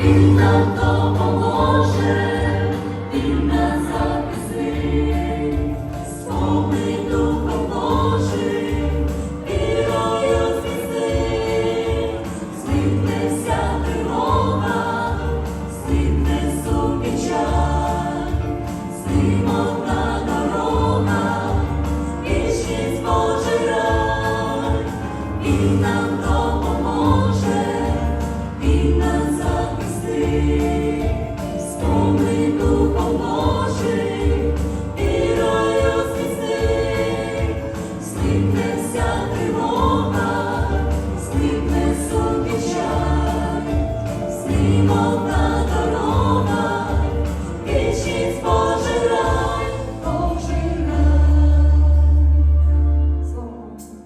Він нам допоможе.